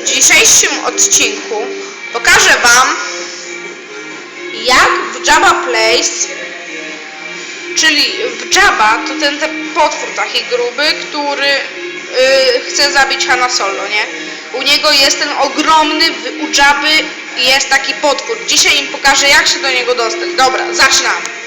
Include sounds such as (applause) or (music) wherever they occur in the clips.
W dzisiejszym odcinku pokażę Wam, jak w Java Place, czyli w Java, to ten, ten potwór taki gruby, który y, chce zabić Hanna Solo, nie? U niego jest ten ogromny, u Jabby jest taki potwór. Dzisiaj im pokażę, jak się do niego dostać. Dobra, zaczynamy.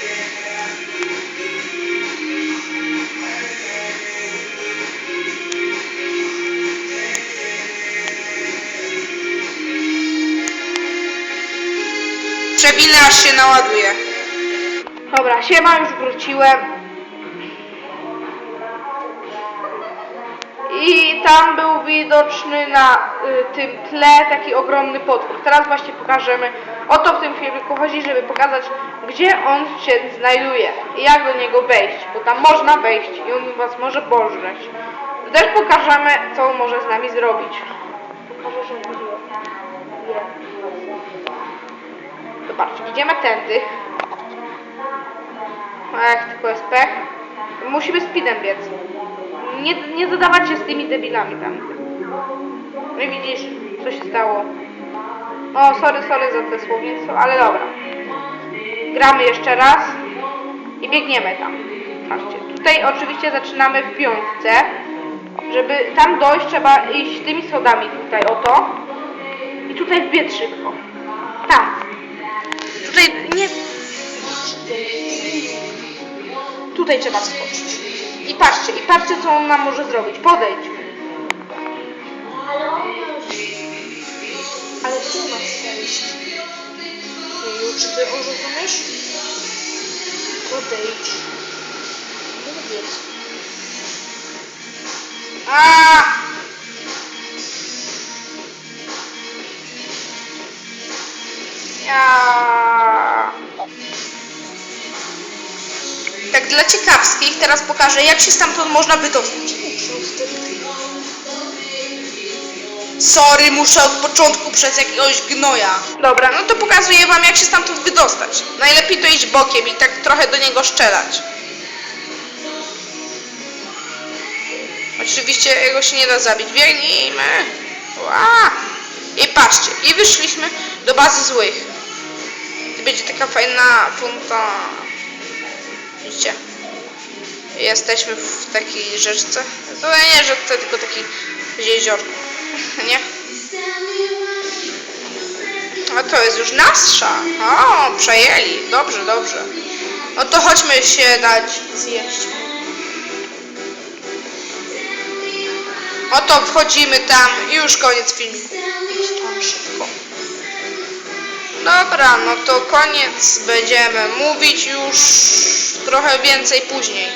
Przewinę aż się naładuje. Dobra, siema, już wróciłem. I tam był widoczny na y, tym tle taki ogromny potwór. Teraz właśnie pokażemy, o to w tym filmiku chodzi, żeby pokazać, gdzie on się znajduje i jak do niego wejść, bo tam można wejść i on was może pożreć. Też pokażemy, co on może z nami zrobić. Pokażę, że Zobaczcie, idziemy tędy. Ech, tylko jest pech. Musimy speedem biec. Nie, nie zadawać się z tymi debilami tam. No i widzisz, co się stało. O, sorry, sorry za te słownictwo, ale dobra. Gramy jeszcze raz i biegniemy tam. Patrzcie, tutaj oczywiście zaczynamy w piątce. Żeby tam dojść, trzeba iść tymi schodami tutaj, oto. I tutaj wbiec szybko. Tam. Nie. Tutaj trzeba skoczyć. I patrzcie, i patrzcie co on nam może zrobić. Podejdź. Ale ty masz przejść. Jeju, czy ty rozumiesz? Podejdź. Mówię. A! Ja. Tak dla ciekawskich teraz pokażę jak się stamtąd można wydostać. Sorry, muszę od początku przez jakiegoś gnoja. Dobra, no to pokazuję wam jak się stamtąd wydostać. Najlepiej to iść bokiem i tak trochę do niego szczelać. Oczywiście jego się nie da zabić. Biegnijmy. Ła! I patrzcie, i wyszliśmy do bazy złych. Taka fajna punta. Widzicie? Jesteśmy w takiej rzeczce. To nie rzeczce, tylko taki jeziorku. (laughs) Nie? A to jest już nasza. O, przejęli. Dobrze, dobrze. No to chodźmy się dać zjeść. Oto wchodzimy tam i już koniec filmiku. Tam szybko. Dobra, no to koniec. Będziemy mówić już trochę więcej później.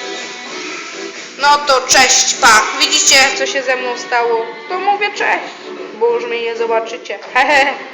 No to cześć, pa. Widzicie, co się ze mną stało? To mówię cześć, bo już mnie nie zobaczycie. Hehe. (laughs)